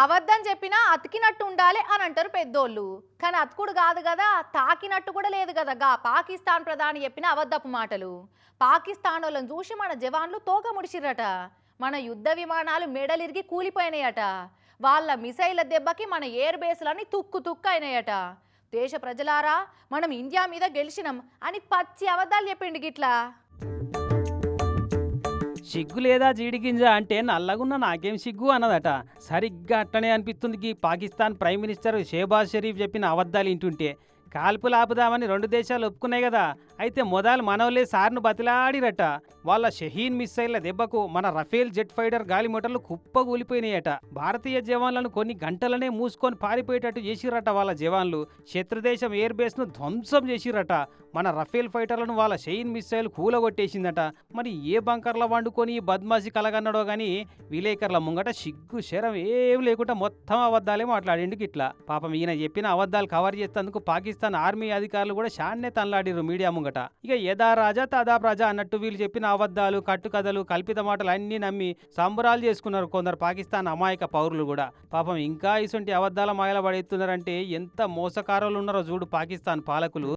అబద్ధం చెప్పినా అతికినట్టు ఉండాలి అని అంటారు పెద్దోళ్ళు. కానీ అతుకుడు కాదు కదా తాకినట్టు కూడా లేదు కదా గా పాకిస్తాన్ ప్రధాని చెప్పిన అబద్ధపు మాటలు. పాకిస్తాన్ వాళ్ళని చూసి మన జవాన్లు తోక ముడిచిరట మన యుద్ధ విమానాలు మెడలిరిగి కూలిపోయినాయట. వాళ్ళ మిసైళ్ళ దెబ్బకి మన ఎయిర్ బేస్లన్నీ తుక్కు తుక్కు అయినాయట. దేశ ప్రజలారా మనం ఇండియా మీద గెలిచినాం అని పచ్చి అబద్ధాలు చెప్పిండు గిట్లా. సిగ్గు లేదా జీడిగింజ అంటే నల్లగున్న నాకేం సిగ్గు అన్నదట. సరిగ్గా అట్టనే అనిపిస్తుంది పాకిస్తాన్ ప్రైమ్ మినిస్టర్ షేబాజ్ షరీఫ్ చెప్పిన అబద్ధాలు వింటుంటే. కాల్పులు ఆపుదామని రెండు దేశాలు ఒప్పుకున్నాయి కదా. అయితే మొదలు మనవలే సార్ను బతిలాడిరట. వాళ్ళ షహీన్ మిస్సైళ్ళ దెబ్బకు మన రఫేల్ జెట్ ఫైటర్ గాలి కుప్పగూలిపోయినాయట భారతీయ జవాన్లను కొన్ని గంటలనే మూసుకొని పారిపోయేటట్టు చేసిరట వాళ్ళ జవాన్లు. శత్రుదేశం ఎయిర్ బేస్ను ధ్వంసం చేసిరట. మన రఫేల్ ఫైటర్లను వాళ్ళ షహీన్ మిస్సైల్ కూలగొట్టేసిందట. మరి ఏ బంకర్ల వండుకొని ఈ బద్మాసి కలగన్నాడో గాని విలేకరుల ముంగట సిగ్గు శరం ఏం లేకుండా మొత్తం అబద్ధాలే మాట్లాడిండు ఇట్లా పాపం ఈయన చెప్పిన అబద్ధాలు కవర్ చేసేందుకు పాకిస్తాన్ ఆర్మీ అధికారులు కూడా షాన్నే తనలాడిరు మీడియా ముంగట. ఇక యథా రాజా తదా ప్రజా అన్నట్టు వీళ్ళు చెప్పిన అబద్ధాలు కట్టుకథలు కల్పిత మాటలు అన్నీ నమ్మి సంబరాలు చేసుకున్నారు కొందరు పాకిస్తాన్ అమాయక పౌరులు కూడా. పాపం ఇంకా ఇటువంటి అబద్ధాల మాయల పడేస్తున్నారంటే ఎంత మోసకారులు ఉన్నారో చూడు పాకిస్తాన్ పాలకులు.